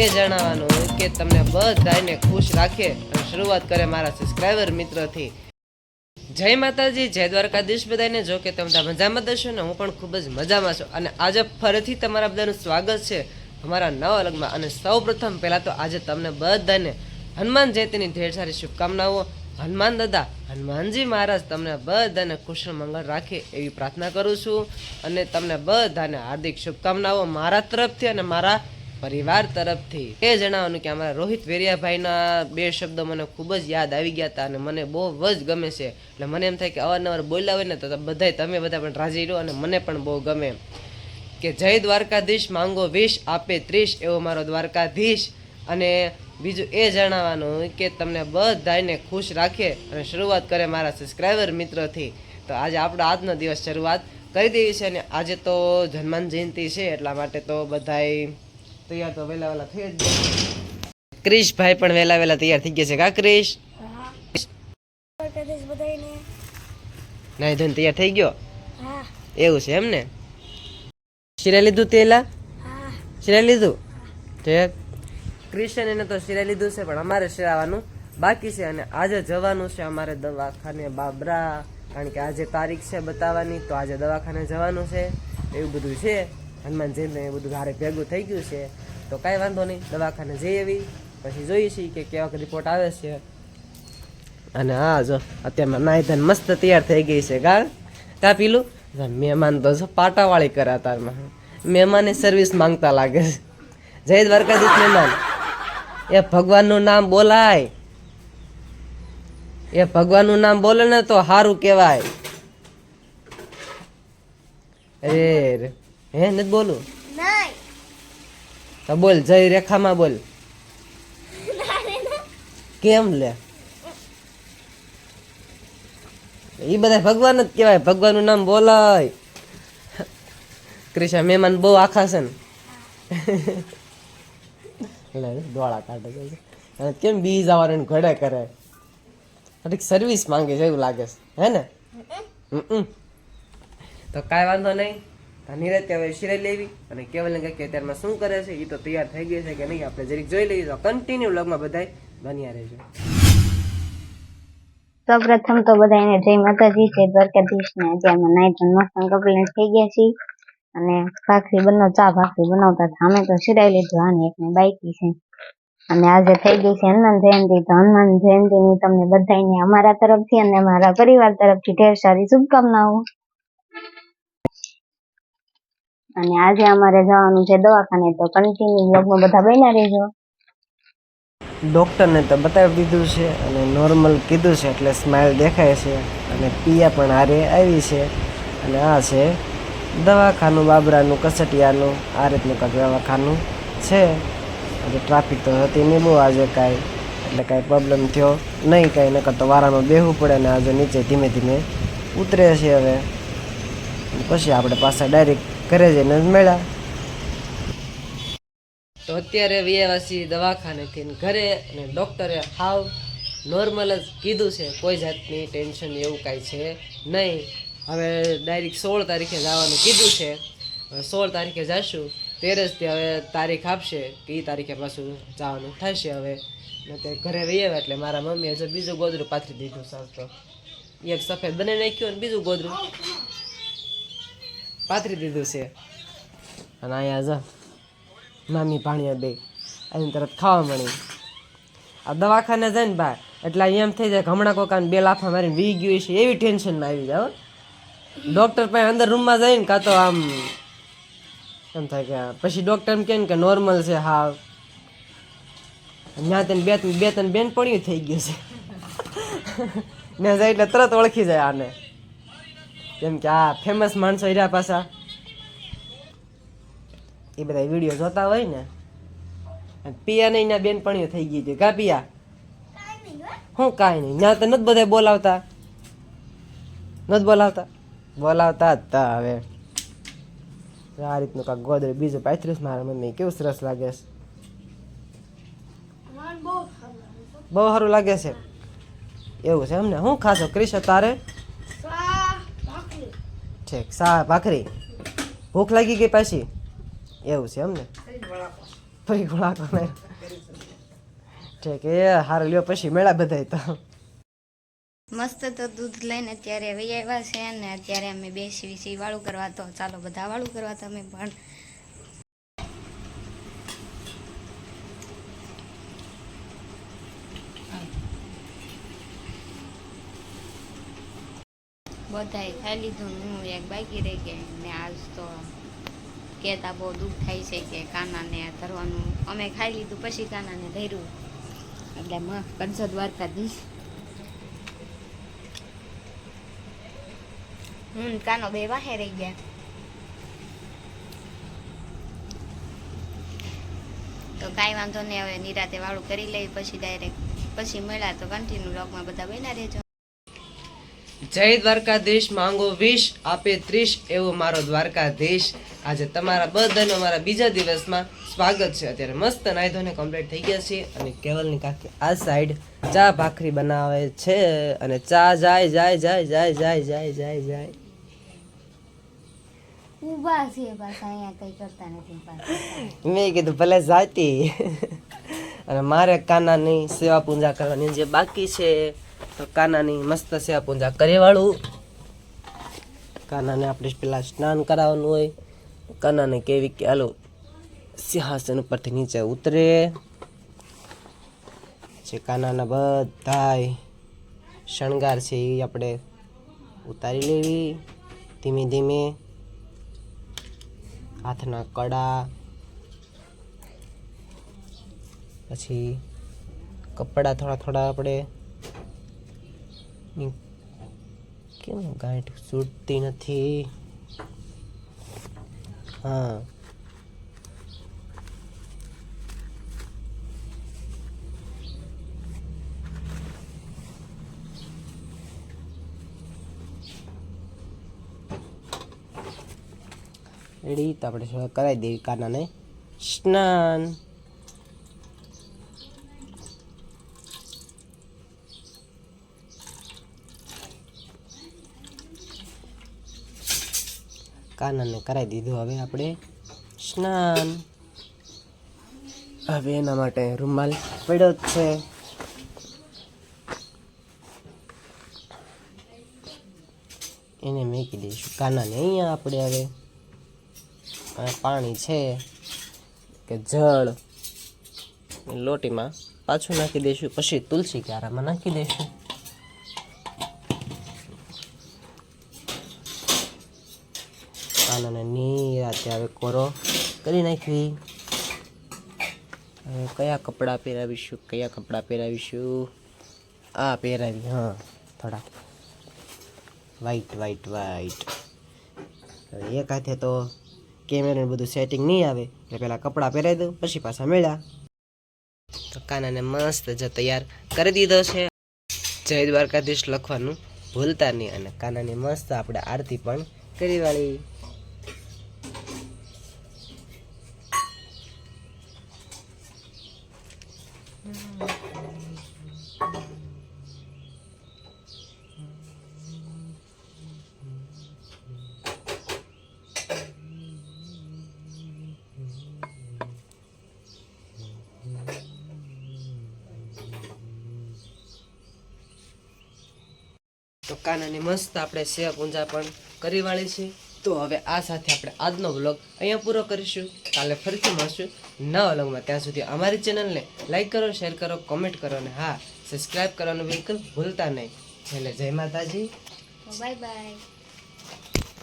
એ જણાવવાનું કે તમને બધાને ખુશ રાખે અને શરૂઆત કરે મારા સબસ્ક્રાઈબર મિત્રથી. જય માતાજી, જય દ્વારકાધીશ બધાને જો કે તમે બધા મજામાં દશો ને હું પણ ખૂબ જ મજામાં છું. અને આજે ફરીથી તમારા બધાનું સ્વાગત છે અમારા નવા લગ્નમાં અને સૌ પ્રથમ પહેલાં તો આજે તમને બધાને હનુમાન જયંતિની ઢેર સારી શુભકામનાઓ. હનુમાન દાદા, હનુમાનજી મહારાજ તમને બધાને કુશળ મંગળ રાખે એવી પ્રાર્થના કરું છું. અને તમને બધાને હાર્દિક શુભકામનાઓ મારા તરફથી અને મારા પરિવાર તરફથી એ જણાવવાનું કે અમારા રોહિત વેરિયાભાઈના બે શબ્દો મને ખૂબ જ યાદ આવી ગયા હતા અને મને બહુ જ ગમે છે. એટલે મને એમ થાય કે અવારનવાર હોય ને તો બધાય તમે બધા પણ રાજી રહો અને મને પણ બહુ ગમે. કે જય દ્વારકાધીશ, માંગો વીસ આપે ત્રીસ એવો મારો દ્વારકાધીશ. અને બીજું એ જણાવવાનું કે તમને બધાને ખુશ રાખે અને શરૂઆત કરે મારા સબસ્ક્રાઈબર મિત્રોથી. તો આજે આપણો આજનો દિવસ શરૂઆત કરી દેવી છે અને આજે તો હનુમાન જયંતિ છે એટલા માટે તો બધાય તૈયાર તો વહેલા વહેલા થઈ જ જાય ક્રિશભાઈ પણ વહેલા વહેલા તૈયાર થઈ ગયા છે કા ક્રિશ? નાઈ ધોઈને તૈયાર થઈ ગયો? એવું છે એમ ને શિરા લીધું તેલા? શિરા લીધું? ઠીક ક્રિશન એને તો શિરા લીધું છે પણ અમારે શિરાવાનું બાકી છે અને આજે જવાનું છે અમારે દવાખાને બાબરા. કારણ કે આજે તારીખ છે બતાવવાની તો આજે દવાખાને જવાનું છે. એવું બધું છે. હનુમાન જયંતિ બધું ઘરે ભેગું થઈ ગયું છે. તો કાંઈ વાંધો નહીં, દવાખાને જઈ આવી, પછી જોઈએ છીએ કે કેવા રિપોર્ટ આવે છે. અને હા જો, અત્યારમાં નાઈ ધન મસ્ત તૈયાર થઈ ગઈ છે ગાળ. કા પીલું મહેમાન તો જો પાટાવાળી કરે તારમાં. મહેમાને સર્વિસ માંગતા લાગે છે. જય દ્વારકાધીશ મહેમાન. એ ભગવાનનું નામ બોલાય. એ ભગવાનનું નામ બોલે ને તો સારું કહેવાય. રે. હે નથી બોલું? તો બોલ જય રેખામાં બોલ. કેમ લે? એ બધા ભગવાન જ કહેવાય ભગવાનનું નામ બોલાય. કૃષ્ણ મહેમાન બહુ આખા છે ને. દોડા ડોળા કાઢે છે. અને કેમ બીજ આવવાનું ઘડે કરે? થોડીક સર્વિસ માંગે છે એવું લાગે છે. હે ને? તો કાંઈ વાંધો નહીં. નિરજ હવે શિરાઈ લેવી અને કેવલને કે અત્યારમાં શું કરે છે એ તો તૈયાર થઈ ગઈ છે કે નહીં, આપણે જરીક જોઈ લઈએ. તો કન્ટિન્યુ લગમાં બધા બન્યા રહેજો. સૌપ્રથમ તો બધાને જય માતાજી, જય દ્વારકાધીશ ને આજે અમે નાઈ મસ્ત કમ્પ્લીટ થઈ ગયા છીએ. અને ભાખરી બનો ચા ભાખરી બનાવતા હતા. અમે તો સિરાઈ લીધું, આને એકને બાઈકી છે. અને આજે થઈ ગઈ છે હનુમાન જયંતિ. તો હનુમાન જયંતિ ની તમને બધાને અમારા તરફથી અને અમારા પરિવાર તરફથી ઢેર સારી શુભકામનાઓ. અને આજે અમારે જવાનું છે દવાખાને, તો કન્ટિન્યુ બ્લોગમાં બધા બન્યા રહેજો. ડૉક્ટરને તો બતાવી દીધું છે અને નોર્મલ કીધું છે એટલે સ્માઇલ દેખાય છે અને પિયા પણ હારે આવી છે અને આ છે દવાખાનું, બાબરાનું, કસટિયાનું, આ રીતનું કાંઈક દવાખાનું છે. એટલે ટ્રાફિક તો હતી નહીં બહુ, આજે કાંઈ એટલે કાંઈ પ્રોબ્લેમ થયો નહીં કાંઈ, નકર તો વારામાં બેહવું પડે ને આજે નીચે ધીમે ધીમે ઉતરે છે હવે. પછી આપણે પાછા ડાયરેક્ટ ઘરે જઈને જ મળ્યા. તો અત્યારે વ્યવાસી દવાખાનેથી થી ઘરે અને ડૉક્ટરે હાવ નોર્મલ જ કીધું છે, કોઈ જાતની ટેન્શન એવું કાંઈ છે નહીં. હવે ડાયરેક્ટ સોળ તારીખે જવાનું કીધું છે. સોળ તારીખે જઈશું તેર જ તે હવે તારીખ આપશે કે એ તારીખે પાછું જવાનું થશે હવે. તે ઘરે રહીએ એટલે મારા મમ્મીએ જો બીજું ગોદરું પાથરી દીધું સાસ તો. એક સફેદ બને નાખ્યું અને બીજું ગોદરું. પાથરી દીધું છે. અને અહીંયા જા મામી ભાણિયા બે એની તરત ખાવા મળી આ દવાખાને જાય ને બા એટલે એમ થઈ જાય હમણાં કોકાને બે લાફા મારીને વી ગયું છે એવી ટેન્શનમાં આવી જાય. ડૉક્ટર પાસે અંદર રૂમમાં જઈને કાં તો આમ, એમ થાય કે પછી ડૉક્ટર એમ કહે કે નોર્મલ છે, હા. ત્યાં તેને બે બે ત્રણ બેન પડ્યું થઈ ગયું છે. ને જાય એટલે તરત ઓળખી જાય આને. કેમ કે આ ફેમસ માણસો રહ્યા પાછા. એ બધા વીડિયો જોતા હોય ને પિયા નહીં ના બેનપણીઓ થઈ ગઈ છે. કા પિયા? હું કાંઈ નહીં. ના તો નથી બધા બોલાવતા. નથી બોલાવતા. બોલાવતા જ તા હવે. આ રીતનું કાંક ગોદરે બીજું પાંત્રીસ મારા મમ્મી કેવું સરસ લાગે છે. બહુ સારું લાગે છે. એવું છે એમને? હું ખાશો? ક્રિશ તારે? ઠીક સા ભાખરી. ભૂખ લાગી ગઈ પાછી. એવું છે એમને ફરી ગોળાકો ઠીક, એ હારો, લ્યો, પછી મેળા બધાય તો. મસ્ત તો દૂધ લઈને અત્યારે વૈયાવ્યા છે ને, અત્યારે અમે બેસી છીએ વાળું કરવા તો ચાલો, બધા વાળું કરવા તમે પણ બધાએ ખાઈ લીધું હું એક બાકી રહી ગઈ ને આજ તો કહેતા બહુ દુઃખ થાય છે કે કાનાને ધરવાનું. અમે ખાઈ લીધું, પછી કાનાને ધર્યું. એટલે મ કંસો દ્વારકાધીશ હમ, કાનો બે વાહે રહી ગયા. તો કાંઈ વાંધો નહીં, હવે નિરાતે વાળું કરી લઈ પછી ડાયરેક્ટ પછી મળ્યા તો કન્ટિન્યુ લોગમાં બધા બન્યા રહેજો. જય દ્વારકાધીશ માંગો વીસ આપે ત્રીસ એવો મારો દ્વારકાધીશ. આજે તમારા બધાનો મારા બીજા દિવસમાં સ્વાગત છે. અત્યારે મસ્ત નાયધોને કમ્પ્લીટ થઈ ગયા છે અને કેવલની કાકી આ સાઈડ ચા ભાખરી બનાવે છે અને ચા જાય જાય જાય જાય જાય જાય જાય જાય. ઊભા છે બસ અહીંયા કંઈ કરતા નથી મેં કીધું ભલે જાતી. અને મારે કાનાની સેવા પૂજા કરવાની જે બાકી છે તો કાનાની મસ્ત સેવા પૂજા કરેવાળું. કાનાને આપણે પેલા સ્નાન કરાવવાનું હોય. કાનાને કેવી કે હાલો, સિંહાસન ઉપરથી નીચે ઉતરે. જે કાનાના બધાય શણગાર છે એ આપણે ઉતારી લેવી. ધીમે ધીમે હાથના કડા, પછી કપડાં થોડા થોડા આપણે કેમ ગાંઠ છૂટતી નથી? હા. રેડી તો આપણે કરાવી દેવી કાનાને. સ્નાન. કાનાને કરાવી દીધું. હવે આપણે સ્નાન. હવે એના માટે રૂમાલ પડ્યો જ છે. એને મેકી દઈશું. કાનાને અહીંયા આપણે હવે પાણી છે કે જળ લોટીમાં પાછું નાખી દઈશું. પછી તુલસી ક્યારામાં નાખી દઈશું. કાનાને નિરાતે હવે કોરો કરી નાખવી હવે કયા કપડાં પહેરાવીશું, કયા કપડાં પહેરાવીશું? આ પહેરાવી, હા થોડા વ્હાઈટ વ્હાઈટ વ્હાઈટ હવે એક હાથે તો કેમેરાનું બધું સેટિંગ નહીં આવે, એટલે પહેલાં કપડાં પહેરાવી દઉં, પછી પાછા મળ્યા. તો કાનાને મસ્ત જ તૈયાર કરી દીધો છે. જય દ્વારકાધીશ લખવાનું ભૂલતા નહીં અને કાનાની મસ્ત આપણે આરતી પણ કરી વાળી. તો કાનાની મસ્ત આપણે સેવા પૂંજા પણ કરી વાળી છે. તો હવે આ સાથે આપણે આજનો વ્લોગ અહીંયા પૂરો કરીશું. કાલે ફરીથી મળશું નવા વ્લોગમાં. ત્યાં સુધી અમારી ચેનલને લાઈક કરો, શેર કરો, કોમેન્ટ કરો અને હા સબસ્ક્રાઈબ કરવાનું બિલકુલ ભૂલતા નહીં. એટલે જય માતાજી. Bye bye.